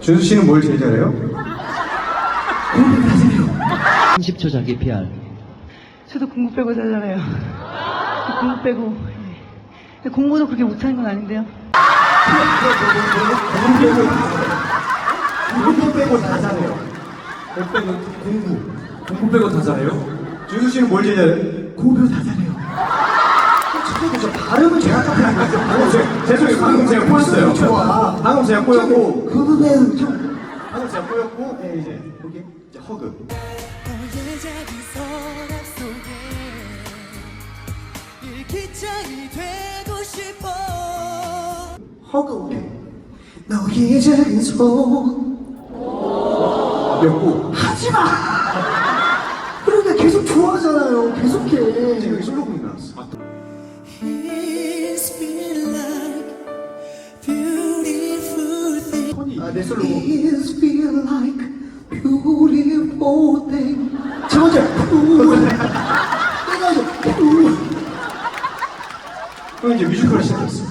준수 씨는 뭘 제일 잘해요? 30초 자기 PR. 저도 공부 빼고 잘잖아요. 저 공부 빼고. 예. 근데 공부도 그렇게 못하는 건 아닌데요. 공부 빼고 다 잘해요. 공부 빼고 공부. 공부 빼고 다 잘해요? 준수 씨는 뭘 제일 잘해요? 공부 다 잘해요. 발음을 정확하게 하는 방금 제, 죄송해요. 방금 제가 꼬였어요. 좋아. 방금 제가 꼬였고, 그 부분은 좀 방금 제가 꼬였고, 네, 이제, 여기, 이제 허그. 허그 오케이. 너의 작은 손 였고, 하지 마. 그러니까 계속 좋아하잖아요. 계속해. 지금 여기 솔로곡이 나왔어. 아, 내 솔로. It feel like beautiful thing. 세 번째. 내가 이제 그럼 이제 뮤지컬을 시작했어.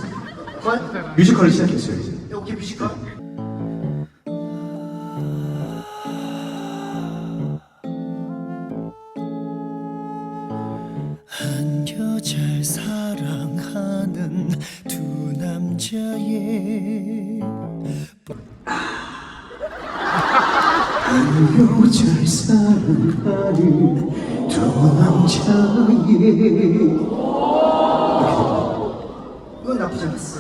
관- 뮤지컬을 시작했어요, 이제. 여기 뮤지컬. 한 남자의 여자를 사랑하는 두 남자의 이건 나쁘지 않았어.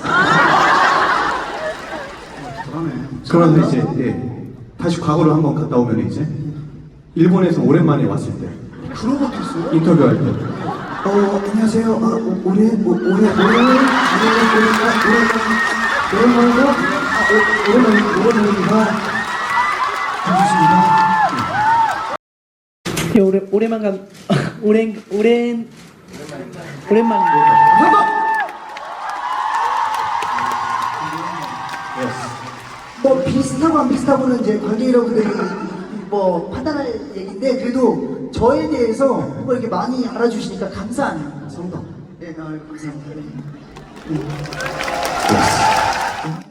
그런데 이제, 예. 다시 과거로 한번 갔다 오면 이제, 일본에서 오랜만에 왔을 때, 그런 것도 있어요? 인터뷰할 때, 어, 안녕하세요. 아, 오- 올해, 오- 올해, 올해, 올해, 올해, 오랜만이고, 아, 오- 오랜만, 오랜만입니다. 반갑습니다. 예, 오래, 오랜만 간, 오랜, 오랜, 오랜만인데. 뭐, 비슷하고 안 비슷하고는 이제 관계 여러분들이 뭐, 판단할 얘기인데, 그래도 저에 대해서 뭐 이렇게 많이 알아주시니까 감사하네요. 성도. 네, 아, 감사합니다. 네. 네. Yeah.